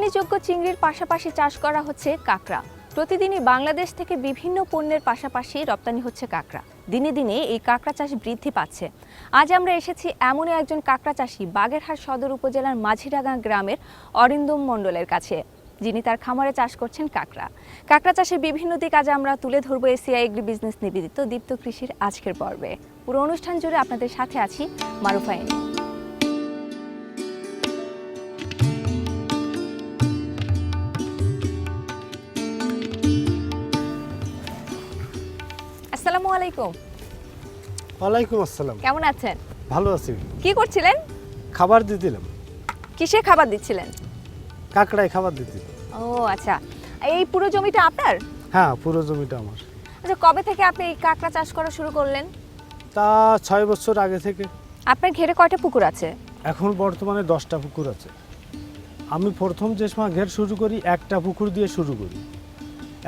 রপ্তানিযোগ্য চিংড়ির পাশাপাশি চাষ করা হচ্ছে কাঁকড়া। প্রতিদিনই বাংলাদেশ থেকে বিভিন্ন পণ্যের পাশাপাশি রপ্তানি হচ্ছে কাঁকড়া। দিনে দিনে এই কাঁকড়া চাষ বৃদ্ধি পাচ্ছে। আজ আমরা এসেছি এমনই একজন কাঁকড়া চাষি বাগেরহাট সদর উপজেলার মাঝিরাঙ্গা গ্রামের অরিন্দম মণ্ডলের কাছে, যিনি তার খামারে চাষ করছেন কাঁকড়া। কাঁকড়া চাষের বিভিন্ন দিক আজ আমরা তুলে ধরবো এসিআই এগ্রি বিজনেস নিবেদিত দীপ্ত কৃষির আজকের পর্বে। পুরো অনুষ্ঠান জুড়ে আপনাদের সাথে আছি মারুফাইনি আসসালামু আলাইকুম। ওয়ালাইকুম আসসালাম। কেমন আছেন? ভালো আছি। কি করছিলেন? খাবার দিছিলাম কিসে খাবার দিচ্ছিলেন? কাকড়ায় খাবার দিতে ও আচ্ছা। এই পুরো জমিটা আপনার? হ্যাঁ পুরো জমিটা আমার। আচ্ছা কবে থেকে আপনি এই কাঁকড়া চাষ করা শুরু করলেন? তা ছয় বছর আগে থেকে। আপনার ঘেরে কয়টা পুকুর আছে? এখন বর্তমানে দশটা পুকুর আছে। আমি প্রথম যে সময় ঘের শুরু করি একটা পুকুর দিয়ে শুরু করি।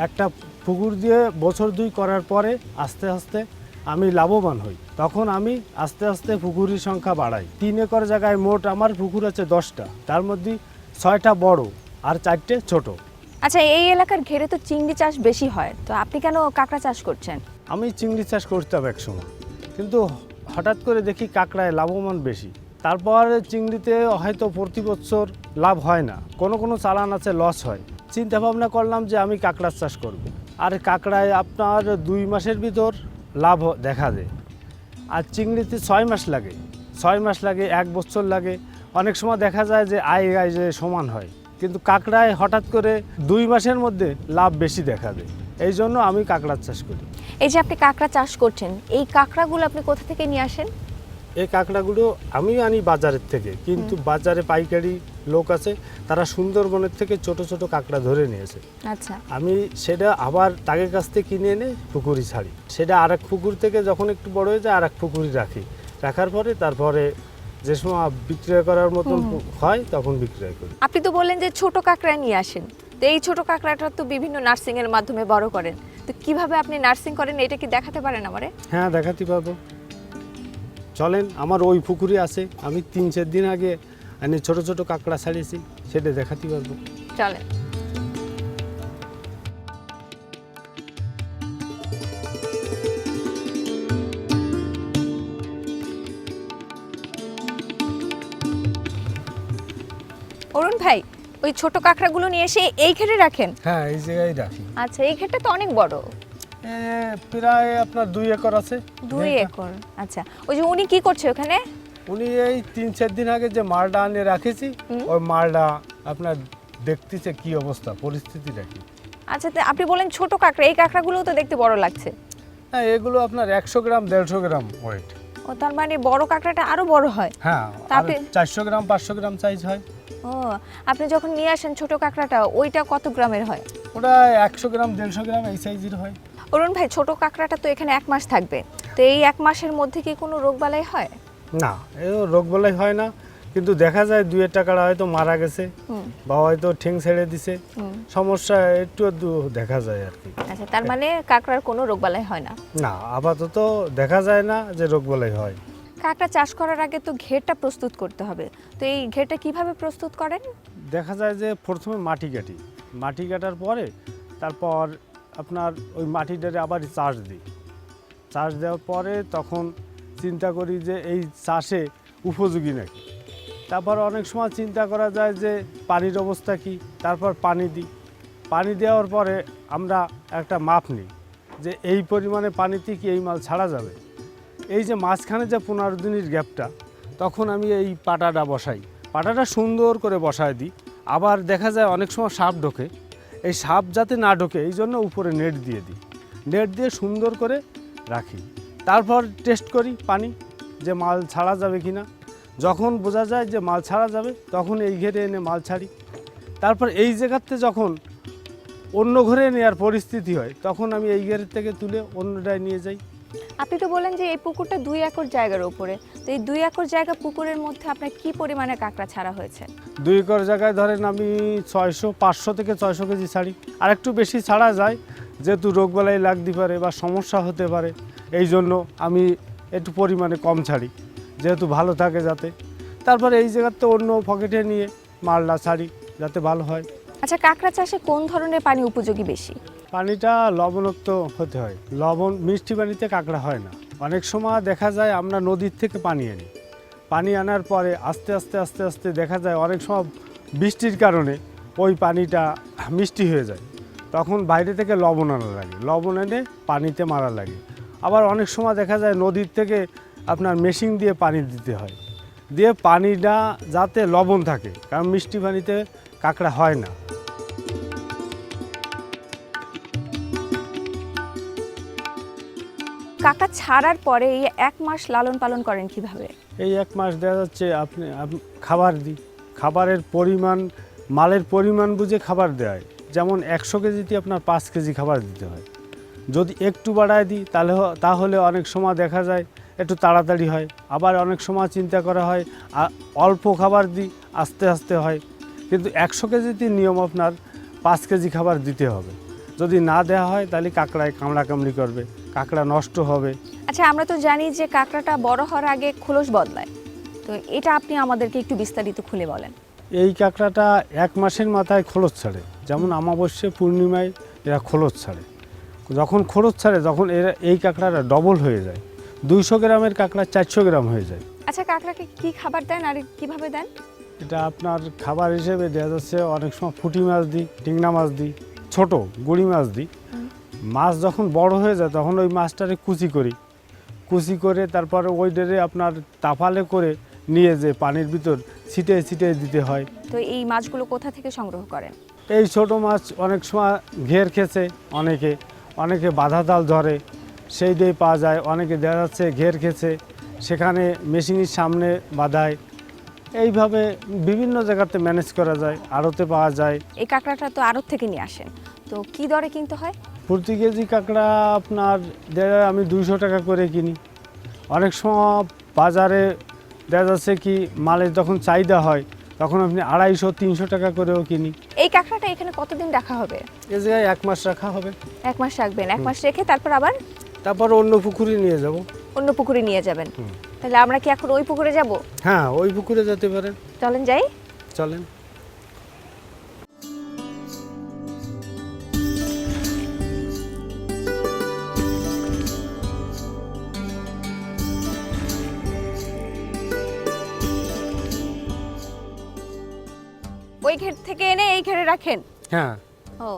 একটা পুকুর দিয়ে বছর দুই করার পরে আস্তে আস্তে আমি লাভবান হই। তখন আমি আস্তে আস্তে পুকুরের সংখ্যা বাড়াই। তিন একর জায়গায় মোট আমার পুকুর আছে দশটা। তার মধ্যে ছয়টা বড় আর চারটে ছোট। আচ্ছা এই এলাকার ঘেরে তো চিংড়ি চাষ বেশি হয়। তো আপনি কেন কাঁকড়া চাষ করছেন? আমি চিংড়ি চাষ করতাম একসময় কিন্তু হঠাৎ করে দেখি কাঁকড়ায় লাভবান বেশি। তারপর চিংড়িতে হয়তো প্রতি বছর লাভ হয় না। কোনো কোনো চালান আছে লস হয়। চিন্তা ভাবনা করলাম যে আমি কাঁকড়ার চাষ করব। আর কাঁকড়ায় আপনার দুই মাসের ভিতর লাভ দেখা দেয়। আর চিংড়িতে ছয় মাস লাগে। ছয় মাস লাগে এক বছর লাগে। অনেক সময় দেখা যায় যে আয় আয় যে সমান হয়। কিন্তু কাঁকড়ায় হঠাৎ করে দুই মাসের মধ্যে লাভ বেশি দেখা দেয়। এই জন্য আমি কাঁকড়ার চাষ করি। এই যে আপনি কাঁকড়া চাষ করছেন এই কাঁকড়াগুলো আপনি কোথা থেকে নিয়ে আসেন? এই কাঁকড়াগুলো আমি আনি বাজারের থেকে। কিন্তু বাজারে পাইকারি লোক আছে তারা সুন্দরবনের থেকে ছোট ছোট কাঁকড়া ধরে নিয়েছে। আচ্ছা। আমি সেটা আবার তাকে কাছ থেকে কিনে এনে পুকুরি ছাড়ি। সেটা আর এক পুকুর থেকে যখন একটু বড় হয়ে যায় আর এক পুকুরি রাখি। রাখার পরে তারপরে যে সময় বিক্রয় করার মতন হয় তখন বিক্রয় করি। আপনি তো বললেন যে ছোট কাঁকড়া নিয়ে আসেন। তো এই ছোট কাঁকড়াটা তো বিভিন্ন নার্সিং এর মাধ্যমে বড় করেন। তো কীভাবে আপনি নার্সিং করেন এটা কি দেখাতে পারেন আমারে? হ্যাঁ দেখাতে পারব। চলেন আমার ওই পুকুরে আছে। আমি তিন চার দিন আগে এনে ছোট ছোট কাঁকড়া ছাড়িয়েছি সেটা দেখাতে পারব চলেন অরুণ ভাই ওই ছোট কাঁকড়াগুলো নিয়ে এসে এই ঘেরে রাখেন? হ্যাঁ এই জায়গায় রাখি। আচ্ছা এই ঘেরটা তো অনেক বড়। এ, প্রায় আপনার দুই একর আছে। দুই একর। আচ্ছা ওই যে উনি কি করছে ওখানে? উনি এই তিন চার দিন আগে যে মালটা আনে রাখেছি। ওই মালটা আপনার দেখতেছে কি অবস্থা পরিস্থিতিটা কি? আচ্ছা আপনি বলেন ছোট কাঁকড়া এই কাঁকড়াগুলো তো দেখতে বড় লাগছে। হ্যাঁ এগুলো আপনার একশো গ্রাম দেড়শো গ্রাম ওয়েট ও তার মানে বড় কাঁকড়াটা আরও বড় হয়। হ্যাঁ আপনি- চারশো গ্রাম পাঁচশো গ্রাম সাইজ হয়। ও আপনি যখন নিয়ে আসেন ছোট কাঁকড়াটা ওইটা কত গ্রামের হয়? ওটা একশো গ্রাম দেড়শো গ্রাম এই সাইজের হয়। অরুণ ভাই ছোট কাঁকড়াটা তো এখানে এক মাস থাকবে। তো এই এক মাসের মধ্যে কি কোনো রোগ বালাই হয়? না এ রোগ বলাই হয় না কিন্তু দেখা যায় দুয়ের টাকাটা হয়তো মারা গেছে বা হয়তো ঠেং ছেড়ে দিছে সমস্যা একটু দেখা যায় আর কি। আচ্ছা তার মানে কাঁকড়ার কোনো রোগ বালাই হয় না? না আপাতত দেখা যায় না যে রোগ বলাই হয়। কাঁকড়া চাষ করার আগে তো ঘেরটা প্রস্তুত করতে হবে। তো এই ঘেরটা কীভাবে প্রস্তুত করেন? দেখা যায় যে প্রথমে মাটি কাটি। মাটি কাটার পরে তারপর আপনার ওই মাটিটারে আবার চাষ দিই। চাষ দেওয়ার পরে তখন চিন্তা করি যে এই চাষে উপযোগী নাকি? তারপর অনেক সময় চিন্তা করা যায় যে পানির অবস্থা কি? তারপর পানি দিই। পানি দেওয়ার পরে আমরা একটা মাপ নিই যে এই পরিমাণে পানিতে কি এই মাল ছাড়া যাবে? এই যে মাঝখানে যে পনেরো দিনের গ্যাপটা, তখন আমি এই পাটাটা বসাই। পাটাটা সুন্দর করে বসায় দিই। আবার দেখা যায় অনেক সময় সাপ ঢোকে। এই সাপ যাতে না ঢোকে, এই জন্য উপরে নেট দিয়ে দিই। নেট দিয়ে সুন্দর করে রাখি। তারপর টেস্ট করি পানি যে মাল ছাড়া যাবে কি না যখন বোঝা যায় যে মাল ছাড়া যাবে তখন এই ঘেরে এনে মাল ছাড়ি। তারপর এই জায়গাতে যখন অন্য ঘরে নেওয়ার পরিস্থিতি হয় তখন আমি এই ঘেরের থেকে তুলে অন্যটায় নিয়ে যাই। আপনি তো বলেন যে এই পুকুরটা দুই একর জায়গার উপরে। তো এই দুই একর জায়গা পুকুরের মধ্যে আপনার কি পরিমাণে কাঁকড়া ছাড়া হয়েছে? দুই একর জায়গায় ধরেন আমি ছয়শো পাঁচশো থেকে ছয়শো কেজি ছাড়ি। আর একটু বেশি ছাড়া যায় যেহেতু রোগবালাই লাগতে পারে বা সমস্যা হতে পারে। এই জন্য আমি একটু পরিমাণে কম ছাড়ি যেহেতু ভালো থাকে যাতে। তারপরে এই জায়গাতে অন্য পকেটে নিয়ে মালটা ছাড়ি যাতে ভালো হয়। আচ্ছা কাঁকড়া চাষে কোন ধরনের পানি উপযোগী বেশি? পানিটা লবণাক্ত হতে হয়। লবণ মিষ্টি পানিতে কাঁকড়া হয় না। অনেক সময় দেখা যায় আমরা নদীর থেকে পানি আনি। পানি আনার পরে আস্তে আস্তে আস্তে আস্তে দেখা যায় অনেক সময় বৃষ্টির কারণে ওই পানিটা মিষ্টি হয়ে যায়। তখন বাইরে থেকে লবণ আনা লাগে। লবণ এনে পানিতে মারা লাগে। আবার অনেক সময় দেখা যায় নদীর থেকে আপনার মেশিন দিয়ে পানি দিতে হয়। দিয়ে পানিটা যাতে লবণ থাকে কারণ মিষ্টি পানিতে কাঁকড়া হয় না। কাঁকড়া ছাড়ার পরে এই এক মাস লালন পালন করেন কীভাবে? এই এক মাস দেখা যাচ্ছে আপনি খাবার দিই। খাবারের পরিমাণ মালের পরিমাণ বুঝে খাবার দেয়। যেমন একশো কেজিতে আপনার পাঁচ কেজি খাবার দিতে হয়। যদি একটু বাড়ায় দিই তাহলে তাহলে অনেক সময় দেখা যায় একটু তাড়াতাড়ি হয়। আবার অনেক সময় চিন্তা করা হয় অল্প খাবার দিই আস্তে আস্তে হয়। কিন্তু একশো কেজিতে নিয়ম আপনার পাঁচ কেজি খাবার দিতে হবে। যদি না দেওয়া হয় তাহলে কাঁকড়ায় কামড়া কামড়ি করবে কাঁকড়া নষ্ট হবে। আচ্ছা আমরা তো জানি যে কাঁকড়াটা বড় হওয়ার আগে খোলস বদলায়। তো এটা আপনি আমাদেরকে একটু বিস্তারিত খুলে বলেন। এই কাঁকড়াটা এক মাসের মাথায় খোলস ছাড়ে। যেমন অমাবস্যা পূর্ণিমায় এরা খোলস ছাড়ে। যখন খরচ ছাড়ে তখন এরা এই কাঁকড়াটা ডবল হয়ে যায়। দুইশো গ্রামের কাঁকড়া চারশো গ্রাম হয়ে যায়। আচ্ছা কাঁকড়াকে কি খাবার দেন আর কীভাবে দেন? এটা আপনার খাবার হিসেবে দেওয়া যাচ্ছে অনেক সময় ফুটি মাছ দিই টিংনা মাছ দিই ছোট গুড়ি মাছ দিই। মাছ যখন বড় হয়ে যায় তখন ওই মাছটারে কুচি করি। কুচি করে তারপরে ওই ডেরে আপনার তাফালে করে নিয়ে যে পানির ভিতর ছিটে ছিটে দিতে হয়। তো এই মাছগুলো কোথা থেকে সংগ্রহ করেন? এই ছোট মাছ অনেক সময় ঘের খেছে অনেকে। অনেকে বাধা তাল ধরে সেই দিয়ে পাওয়া যায়। অনেকে দেখা যাচ্ছে ঘের খেছে সেখানে মেশিনের সামনে বাধায়। এইভাবে বিভিন্ন জায়গাতে ম্যানেজ করা যায় আড়তে পাওয়া যায়। এই কাঁকড়াটা তো আড়ত থেকে নিয়ে আসেন। তো কি দরে কিনতে হয়? প্রতি কেজি কাঁকড়া আপনার দেখা আমি দুইশো টাকা করে কিনি। অনেক সময় বাজারে দেখা যাচ্ছে কি মালের যখন চাহিদা হয় তখন আপনি আড়াইশো তিনশো টাকা করেও কিনি। এই কাঁকড়াটা এখানে কতদিন রাখা হবে? এ জায়গায় এক মাস রাখা হবে। এক মাস রাখবেন এক মাস রেখে তারপর আবার? তারপর অন্য পুকুরে নিয়ে যাব। অন্য পুকুরে নিয়ে যাবেন। তাহলে আমরা কি এখন ওই পুকুরে যাব? হ্যাঁ ওই পুকুরে যেতে পারেন। চলেন যাই। চলেন। রাখেন হ্যাঁ। ও।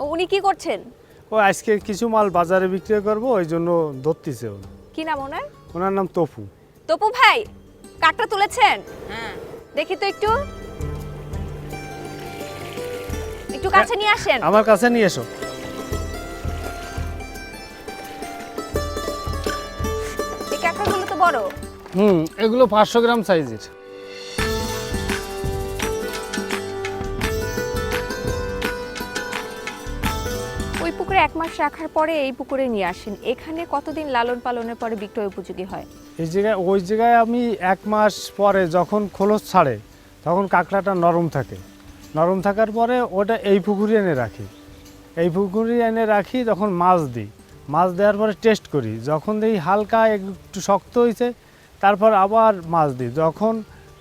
ও, উনি কি করছেন? ও আজকে কিছু মাল বাজারে বিক্রি করব ওই জন্য ধরতেছে উনি কি নাম ওনার? ওনার নাম তপু। তপু ভাই কাকটা তুলেছেন? হ্যাঁ। দেখি তো একটু। একটু কাছে নিয়ে আসেন। আমার কাছে নিয়ে এসো। এই কাঁকড়াগুলো তো বড়। হুম এগুলো পাঁচশো গ্রাম সাইজের। পুকুরে এক মাস রাখার পরে এই পুকুরে নিয়ে আসেন। এখানে কতদিন লালন পালনের পরে বিক্রয় উপযোগী হয়? এই জায়গায়, ওই জায়গায় আমি এক মাস পরে যখন খোলস ছাড়ে, তখন কাঁকড়াটা নরম থাকে। নরম থাকার পরে ওটা এই পুকুরে এনে রাখি। এই পুকুরে এনে রাখি, তখন মাছ দিই। মাছ দেওয়ার পরে টেস্ট করি। যখন দেখি হালকা একটু শক্ত হয়েছে, তারপর আবার মাছ দিই। যখন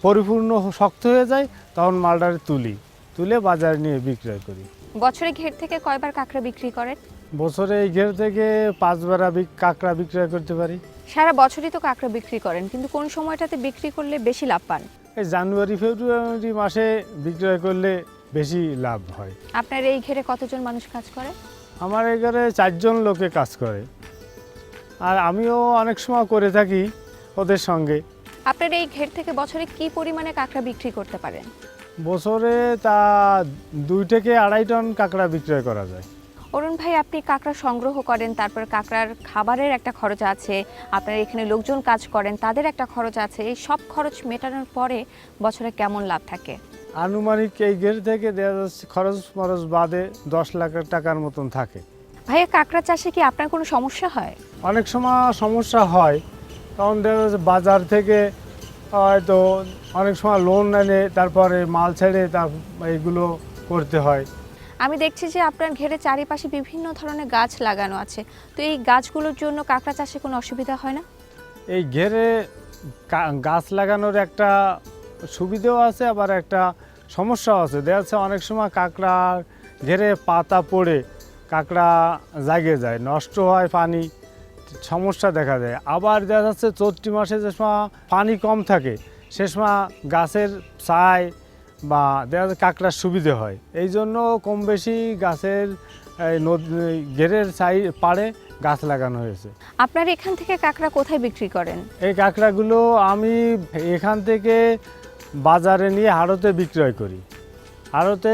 পরিপূর্ণ শক্ত হয়ে যায়, তখন মালটারে তুলি। তুলে বাজারে নিয়ে বিক্রয় করি। বছরে ঘের থেকে কয়বার কাঁকড়া বিক্রি করেন? বছরে এই ঘের থেকে পাঁচবার কাঁকড়া বিক্রয় করতে পারি। সারা বছরই তো কাঁকড়া বিক্রি করেন কিন্তু কোন সময়টাতে বিক্রি করলে বেশি লাভ পান? এই জানুয়ারি ফেব্রুয়ারি মাসে বিক্রয় করলে বেশি লাভ হয়। আপনার এই ঘেরে কতজন মানুষ কাজ করে? আমার এখানে চারজন লোকে কাজ করে। আর আমিও অনেক সময় করে থাকি ওদের সঙ্গে। আপনার এই ঘের থেকে বছরে কি পরিমাণে কাঁকড়া বিক্রি করতে পারেন? বছরে তা দুই থেকে আড়াই টন কাঁকড়া বিক্রয় করা যায়। অরুণ ভাই আপনি কাঁকড়া সংগ্রহ করেন তারপর কাঁকড়ার খাবারের একটা খরচ আছে আপনার এখানে লোকজন কাজ করেন তাদের একটা খরচ আছে এই সব খরচ মেটানোর পরে বছরে কেমন লাভ থাকে? আনুমানিক এই গের থেকে দেওয়া যাচ্ছে খরচ মরচ বাদে দশ লাখ টাকার মতন থাকে। ভাইয়া কাঁকড়া চাষে কি আপনার কোনো সমস্যা হয়? অনেক সময় সমস্যা হয় কারণ দেখা যাচ্ছে বাজার থেকে হয়তো অনেক সময় লোন এনে তারপরে মাল ছেড়ে তার এইগুলো করতে হয়। আমি দেখছি যে আপনার ঘেরে চারিপাশে বিভিন্ন ধরনের গাছ লাগানো আছে। তো এই গাছগুলোর জন্য কাঁকড়া চাষে কোনো অসুবিধা হয় না? এই ঘেরে গাছ লাগানোর একটা সুবিধাও আছে আবার একটা সমস্যাও আছে। দেখা যাচ্ছে অনেক সময় কাঁকড়া ঘেরে পাতা পড়ে কাঁকড়া জাগে যায় নষ্ট হয় পানি। সমস্যা দেখা যায় আবার দেখা যাচ্ছে চৈত্রি মাসে যে সময় পানি কম থাকে সে সময় গাছের ছায় বা দেখা যাচ্ছে কাঁকড়ার সুবিধে হয়। এই জন্য কম বেশি গাছের এই সাই পাড়ে গাছ লাগানো হয়েছে। আপনার এখান থেকে কাঁকড়া কোথায় বিক্রি করেন? এই কাঁকড়াগুলো আমি এখান থেকে বাজারে নিয়ে হাড়তে বিক্রয় করি। হাড়তে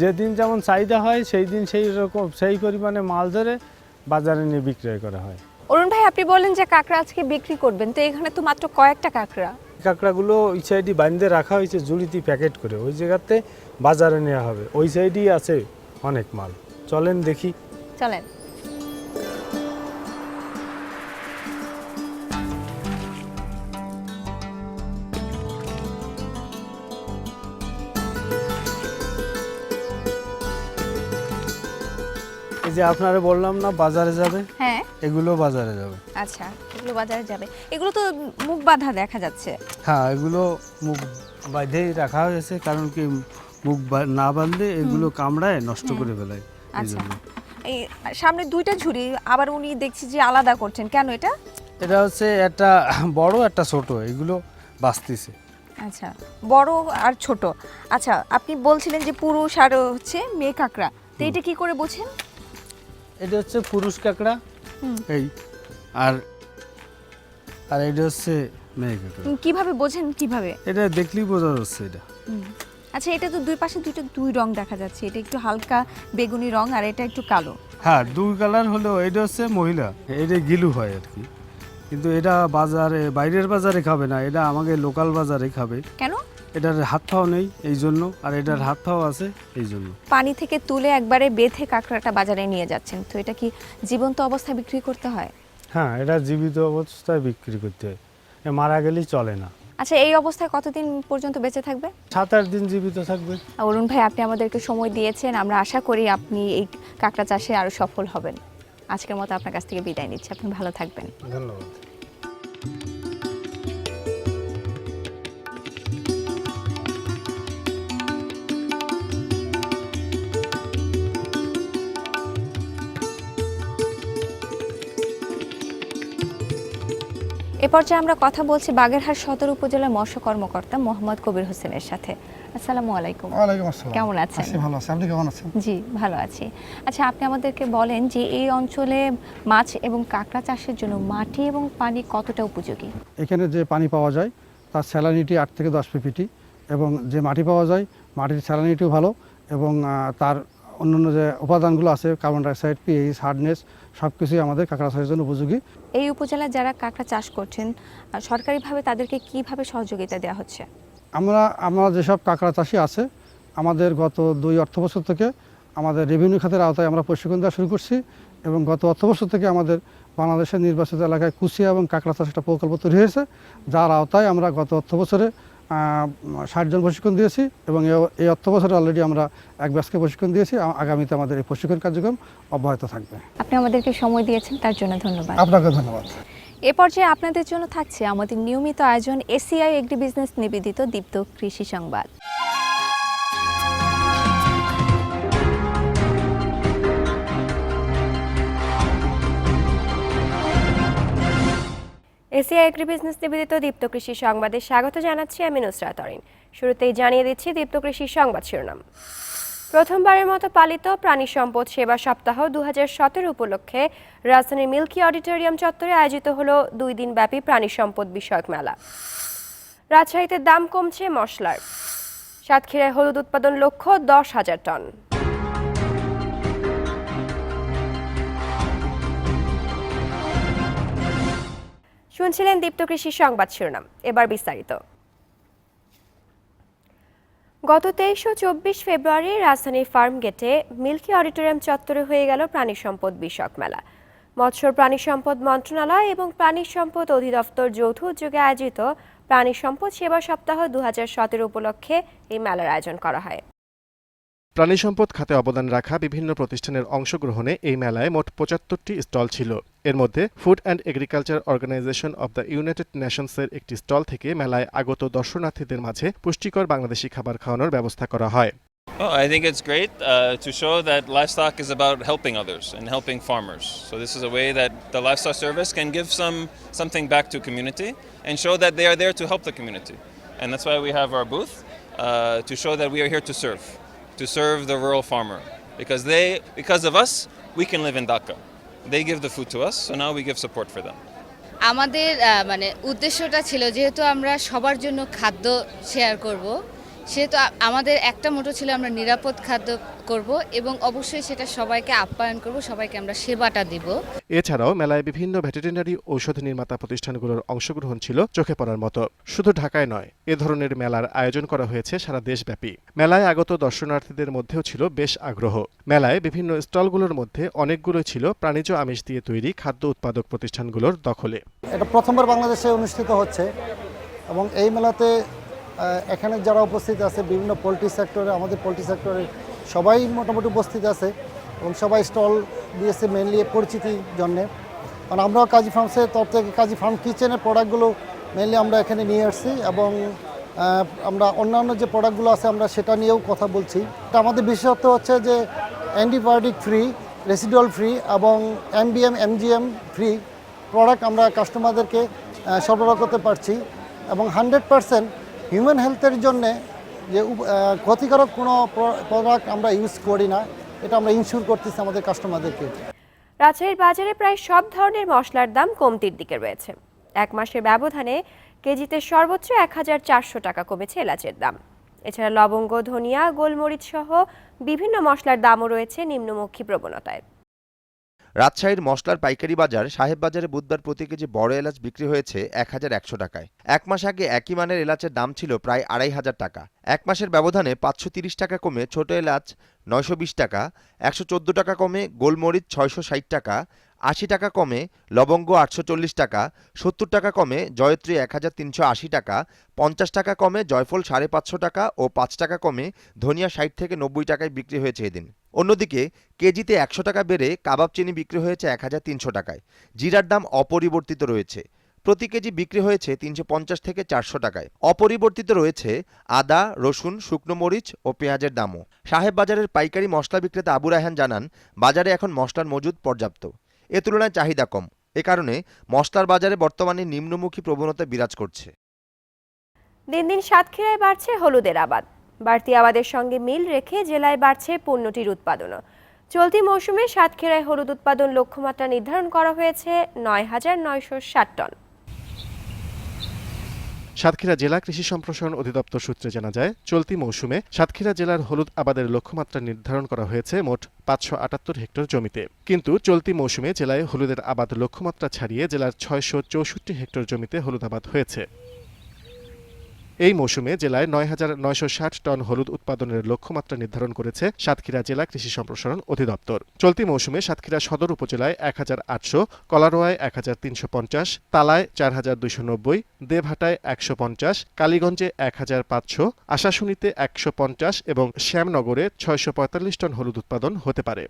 যেদিন যেমন চাহিদা হয় সেই দিন সেই রকম সেই পরিমাণে মাল ধরে বাজারে নিয়ে বিক্রয় করা হয়। অরুণ ভাই আপনি বলেন যে কাঁকড়া আজকে বিক্রি করবেন তো এখানে তো মাত্র কয়েকটা কাঁকড়া। কাঁকড়াগুলো ওই সাইডে বাঁধতে রাখা হয়েছে জুড়িতে প্যাকেট করে। ওই জায়গাতে বাজারে নেওয়া হবে। ওই সাইডেই আছে অনেক মাল। চলেন দেখি। চলেন। যে আপনারা বললাম না বাজারে যাবে? হ্যাঁ। এগুলো বাজারে যাবে। আচ্ছা এগুলো বাজারে যাবে। এগুলো তো মুখ বাঁধা দেখা যাচ্ছে। হ্যাঁ এগুলো মুখ বাঁধেই রাখা হয়েছে কারণ কি মুখ না বাঁধলে এগুলো কামড়ায় নষ্ট করে ফেলায়। এই আচ্ছা। জন্য। এই সামনে দুইটা ঝুড়ি আবার উনি দেখছি যে আলাদা করছেন। কেন এটা? এটা হচ্ছে একটা বড় একটা ছোট। এগুলো বাঁচতেছে। আচ্ছা বড় আর ছোট। আচ্ছা আপনি বলছিলেন যে পুরুষ আর হচ্ছে মেয়ে কাঁকড়া। তো এটা কি করে বোঝেন? এটা হচ্ছে পুরুষ কাঁকড়া। হুম। এই আর আর এটা হচ্ছে মেয়ে কাঁকড়া। কীভাবে বোঝেন কীভাবে? এটা দেখলেই বোঝা যাচ্ছে এটা। আচ্ছা এটা তো দুই পাশে দুইটা দুই রং দেখা যাচ্ছে। এটা একটু হালকা বেগুনি রং আর এটা একটু কালো। হ্যাঁ দুই কালার হলেও এটা হচ্ছে মহিলা। এটা গিলু হয় আর কি। কিন্তু এটা বাজারে বাইরের বাজারে খাবে না এটা আমাকে লোকাল বাজারে খাবে। কেন? এটার হাত পাও নেই এই জন্য আর এটার হাত পাও আছে এই জন্য। পানি থেকে তুলে একবারে বেঁধে কাঁকড়াটা বাজারে নিয়ে যাচ্ছেন। তো এটা কি জীবন্ত অবস্থায় বিক্রি করতে হয়? হ্যাঁ এটা জীবিত অবস্থায় বিক্রি করতে হয়। মারা গেলেই চলে না। আচ্ছা এই অবস্থায় কতদিন পর্যন্ত বেঁচে থাকবে? সাত আট দিন জীবিত থাকবে। অরুণ ভাই আপনি আমাদেরকে সময় দিয়েছেন। আমরা আশা করি আপনি এই কাঁকড়া চাষে আরও সফল হবেন। আজকের মতো আপনার কাছ থেকে বিদায় নিচ্ছি। আপনি ভালো থাকবেন। ধন্যবাদ। এ পর্যায়ে আমরা কথা বলছি বাগেরহাট সদর উপজেলার মৎস্য কর্মকর্তা মোহাম্মদ কবির হোসেনের সাথে। আসসালামু আলাইকুম। ওয়ালাইকুম আসসালাম। কেমন আছেন? আছি ভালো আছি। আপনি কেমন আছেন? জি ভালো আছি। আচ্ছা আপনি আমাদেরকে বলেন যে এই অঞ্চলে মাছ এবং কাঁকড়া চাষের জন্য মাটি এবং পানি কতটা উপযোগী? এখানে যে পানি পাওয়া যায় তার স্যালানিটি আট থেকে দশ পিপিটি এবং যে মাটি পাওয়া যায় মাটির স্যালানিটিও ভালো এবং তার অন্যান্য যে উপাদানগুলো আছে কার্বন ডাইঅক্সাইড পিএইচ হার্ডনেস সব কিছুই আমাদের কাঁকড়া চাষের জন্য উপযোগী। এই উপজেলায় যারা কাঁকড়া চাষ করছেন সরকারিভাবে তাদেরকে কীভাবে সহযোগিতা দেওয়া হচ্ছে? আমরা আমরা যেসব কাঁকড়া চাষি আছে আমাদের গত দুই অর্থবছর থেকে আমাদের রেভিনিউ খাতের আওতায় আমরা প্রশিক্ষণ দেওয়া শুরু করছি এবং গত অর্থবছর থেকে আমাদের বাংলাদেশের নির্বাচিত এলাকায় কুচিয়া এবং কাঁকড়া চাষ একটা প্রকল্প তৈরি হয়েছে। যার আওতায় আমরা গত অর্থবছরে ষাট জন প্রশিক্ষণ দিয়েছি এবং এই অর্থ বছরে অলরেডি আমরা এক ব্যাচকে প্রশিক্ষণ দিয়েছি। আগামীতে আমাদের এই প্রশিক্ষণ কার্যক্রম অব্যাহত থাকবে। আপনি আমাদেরকে সময় দিয়েছেন তার জন্য ধন্যবাদ। আপনাকে ধন্যবাদ। এ পর্যায়ে আপনাদের জন্য থাকছে আমাদের নিয়মিত আয়োজন এসিআই এগ্রি বিজনেস নিবেদিত দীপ্ত কৃষি সংবাদ। এসিআই এগ্রি বিজনেস নিবেদিত দীপ্ত কৃষি সংবাদে স্বাগত জানাচ্ছি আমি নুসরাত অরিন শুরুতেই জানিয়ে দিচ্ছি দীপ্ত কৃষি সংবাদ শিরোনাম। প্রথমবারের মতো পালিত প্রাণী সম্পদ সেবা সপ্তাহ দু হাজার সতেরো উপলক্ষে রাজধানীর মিল্কি অডিটোরিয়াম চত্বরে আয়োজিত হল দুই দিন ব্যাপী প্রাণী সম্পদ বিষয়ক মেলা। রাজশাহীতে দাম কমছে মশলার। সাতক্ষীরায় হলুদ উৎপাদন লক্ষ্য দশ হাজার টন। শুনছিলেন দীপ্ত কৃষি সংবাদ শিরোনাম। এবার বিস্তারিত। গত তেইশ ও চব্বিশ ফেব্রুয়ারি রাজধানীর ফার্ম গেটে মিল্কি অডিটোরিয়াম চত্বরে হয়ে গেল প্রাণী সম্পদ বিষয়ক মেলা। মৎস্য প্রাণী সম্পদ মন্ত্রণালয় এবং প্রাণী সম্পদ অধিদপ্তর যৌথ উদ্যোগে আয়োজিত প্রাণী সম্পদ সেবা সপ্তাহ দু হাজার সতেরো উপলক্ষে এই মেলার আয়োজন করা হয়। প্রাণী সম্পদ খাতে অবদান রাখা বিভিন্ন প্রতিষ্ঠানের অংশগ্রহণে এই মেলায় মোট পঁচাত্তরটি স্টল ছিল এর মধ্যে Food and Agriculture Organization of the United নেশনসের একটি স্টল থেকে মেলায় আগত দর্শনার্থীদের মাঝে পুষ্টিকর বাংলাদেশি খাবার খাওয়ানোর ব্যবস্থা করা হয় Well, I think it's great uh, to show that livestock is about helping others and helping farmers. So this is a way that the livestock service can give some something back to community and show that they are there to help the community. And that's why we have our booth uh, to show that we are here to serve, to serve the rural farmer, because they, because of us, we can live in Dhaka. They give the food to us, so now we give support for them. আমাদের মানে উদ্দেশ্যটা ছিল যেহেতু আমরা সবার জন্য খাদ্য share করব সেহেতু আমাদের একটা মোটো ছিল আমরা নিরাপদ খাদ্য করব এবং অবশ্যই সেটা সবাইকে আপ্যায়ন করব সবাইকে আমরা সেবাটা দিব। এছাড়াও মেলায় বিভিন্ন ভেটেরিনারি ঔষধ নির্মাতা প্রতিষ্ঠানগুলোর অংশগ্রহণ ছিল চোখে পড়ার মতো। শুধু ঢাকায় নয় এ ধরনের মেলার আয়োজন করা হয়েছে সারা দেশব্যাপী। মেলায় আগত দর্শনার্থীদের মধ্যেও ছিল বেশ আগ্রহ। মেলায় বিভিন্ন স্টলগুলোর মধ্যে অনেকগুলো ছিল প্রাণীজ আমিষ দিয়ে তৈরি খাদ্য উৎপাদক প্রতিষ্ঠানগুলোর দখলে। এটা প্রথমবার বাংলাদেশে অনুষ্ঠিত হচ্ছে এবং এই মেলাতে এখানে যারা উপস্থিত আছে, বিভিন্ন পোলট্রি সেক্টরে, আমাদের পোলট্রি সেক্টরে সবাই মোটামুটি উপস্থিত আছে এবং সবাই স্টল দিয়েছে মেনলি পরিচিতির জন্যে। কারণ আমরাও কাজী ফার্মসের তরফ থেকে কাজী ফার্ম কিচেনের প্রোডাক্টগুলো মেনলি আমরা এখানে নিয়ে আসছি এবং আমরা অন্যান্য যে প্রোডাক্টগুলো আছে আমরা সেটা নিয়েও কথা বলছি। এটা আমাদের বিশেষত্ব হচ্ছে যে অ্যান্টিবায়োটিক ফ্রি রেসিডুয়াল ফ্রি এবং এমবিএম এমজিএম ফ্রি প্রোডাক্ট আমরা কাস্টমারদেরকে সরবরাহ করতে পারছি এবং হান্ড্রেড পারসেন্ট হিউম্যান হেলথের জন্যে যে ক্ষতিকারক কোনো প্রোডাক্ট আমরা ইউজ করি না, এটা আমরা ইনশিওর করতেছি আমাদের কাস্টমারদেরকে রাজশাহীর বাজারে প্রায় সব ধরনের মশলার দাম কমতির দিকে রয়েছে। এক মাসের ব্যবধানে কেজিতে সর্বোচ্চ এক হাজার চারশো টাকা কমেছে এলাচের দাম। এছাড়া লবঙ্গ, ধনিয়া, গোলমরিচ সহ বিভিন্ন মশলার দামও রয়েছে নিম্নমুখী প্রবণতায়। রাজশাহীর মশলার পাইকারি বাজার সাহেব বাজারে বুধবার প্রতি কেজি বড় এলাচ বিক্রি হয়েছে এক হাজার একশো টাকায়। এক মাস আগে একই মানের এলাচের দাম ছিল প্রায় আড়াই হাজার টাকা। এক মাসের ব্যবধানে পাঁচশো তিরিশ টাকা কমে ছোট এলাচ নয়শো বিশ টাকা, একশো চোদ্দ টাকা কমে গোলমরিচ ছয়শো ষাট টাকা আশি টাকা কমে লবঙ্গ আটশো চল্লিশ টাকা, সত্তর টাকা কমে জয়ত্রী এক হাজার তিনশো আশি টাকা, পঞ্চাশ টাকা কমে জয়ফল সাড়ে পাঁচশো টাকা ও পাঁচ টাকা কমে ধনিয়া ষাট থেকে নব্বই টাকায় বিক্রি হয়েছে এদিন। অন্যদিকে কেজিতে একশো টাকা বেড়ে কাবাব চিনি বিক্রি হয়েছে এক হাজার তিনশো টাকায়। জিরার দাম অপরিবর্তিত রয়েছে। প্রতি কেজি বিক্রি হয়েছে তিনশো পঞ্চাশ থেকে চারশো টাকায়। অপরিবর্তিত রয়েছে আদা, রসুন, শুকনো মরিচ ও পেঁয়াজের দামও। সাহেব বাজারের পাইকারি মশলা বিক্রেতা আবু রায়হান জানান, বাজারে এখন মশলার মজুদ পর্যাপ্ত। এ তুলনায় চাহিদা কম। এ কারণে মশলার বাজারে বর্তমানে নিম্নমুখী প্রবণতা বিরাজ করছে। দিন দিন সাতক্ষীরায় বাড়ছে হলুদের আবাদ। বাড়তি আবাদের সঙ্গে মিল রেখে জেলায় বাড়ছে পণ্যটির উৎপাদনও। চলতি মৌসুমে সাতক্ষীরায় হলুদ উৎপাদন লক্ষ্যমাত্রা নির্ধারণ করা হয়েছে নয় হাজার নয়শো ষাট টন। সাতক্ষীরা জেলা কৃষি সম্প্রসারণ অধিদপ্তর সূত্রে জানা যায়, চলতি মৌসুমে সাতক্ষীরা জেলার হলুদ আবাদের লক্ষ্যমাত্রা নির্ধারণ করা হয়েছে মোট পাঁচশো আটাত্তর হেক্টর জমিতে। কিন্তু চলতি মৌসুমে জেলায় হলুদের আবাদ লক্ষ্যমাত্রা ছাড়িয়ে জেলার ছয়শো চৌষট্টি হেক্টর জমিতে হলুদ আবাদ হয়েছে। এই মৌসুমে জেলায় নয় হাজার নয়শো ষাট টন হলুদ উৎপাদনের লক্ষ্যমাত্রা নির্ধারণ করেছে সাতক্ষীরা জেলা কৃষি সম্প্রসারণ অধিদপ্তর। চলতি মৌসুমে সাতক্ষীরা সদর উপজেলায় এক হাজার আটশো, কলারোয়ায় এক হাজার তিনশো পঞ্চাশ, তালায় চার হাজার দুইশো নব্বই, দেবহাটায় একশো পঞ্চাশ, কালীগঞ্জে এক হাজার পাঁচশো, আশাশুনিতে একশো পঞ্চাশ এবং শ্যামনগরে ছয়শো পঁয়তাল্লিশ টন হলুদ উৎপাদন হতে পারে।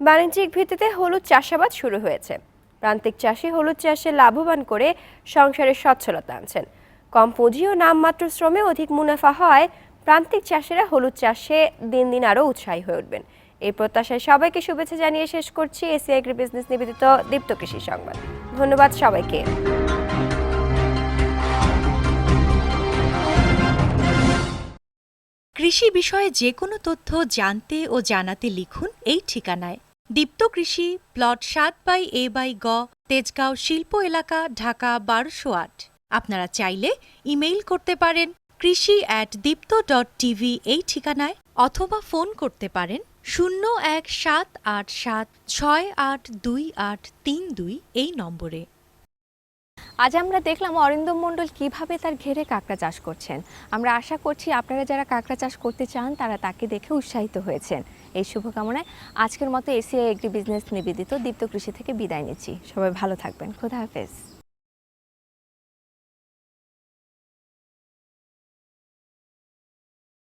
বাণিজ্যিক ভিত্তিতে হলুদ চাষাবাদ শুরু হয়েছে। প্রান্তিক চাষি হলুদ চাষে লাভবান করে সংসারের সচ্ছলতা আনছেন। কম পুঁজি ও নামমাত্র শ্রমে অধিক মুনাফা হয় প্রান্তিক চাষিরা হলুদ চাষে দিন দিন আরও উৎসাহী হয়ে উঠবেন। এই প্রত্যাশায় সবাইকে শুভেচ্ছা জানিয়ে শেষ করছি এসিআই এগ্রি বিজনেস নিবেদিত দীপ্ত কৃষি সংবাদ। ধন্যবাদ সবাইকে। কৃষি বিষয়ে যে কোনো তথ্য জানতে ও জানাতে লিখুন এই ঠিকানায়। দীপ্ত কৃষি, প্লট সাত বাই এ বাই গ, তেজগাঁও শিল্প এলাকা, ঢাকা বারোশো আট। আপনারা চাইলে ইমেইল করতে পারেন কৃষি অ্যাট দীপ্ত ডট টিভি এই ঠিকানায় অথবা ফোন করতে পারেন শূন্য এক সাত আট সাত ছয় আট দুই আট তিন দুই এই নম্বরে। আজ আমরা দেখলাম অরিন্দম মণ্ডল কীভাবে তার ঘেরে কাঁকড়া চাষ করছেন। আমরা আশা করছি আপনারা যারা কাঁকড়া চাষ করতে চান তারা তাকে দেখে উৎসাহিত হয়েছেন। এই শুভকামনায় আজকের মতো এসিআই একটি বিজনেস নিবেদিত দীপ্ত কৃষি থেকে বিদায় নিচ্ছি। সবাই ভালো থাকবেন। খোদা হাফেজ।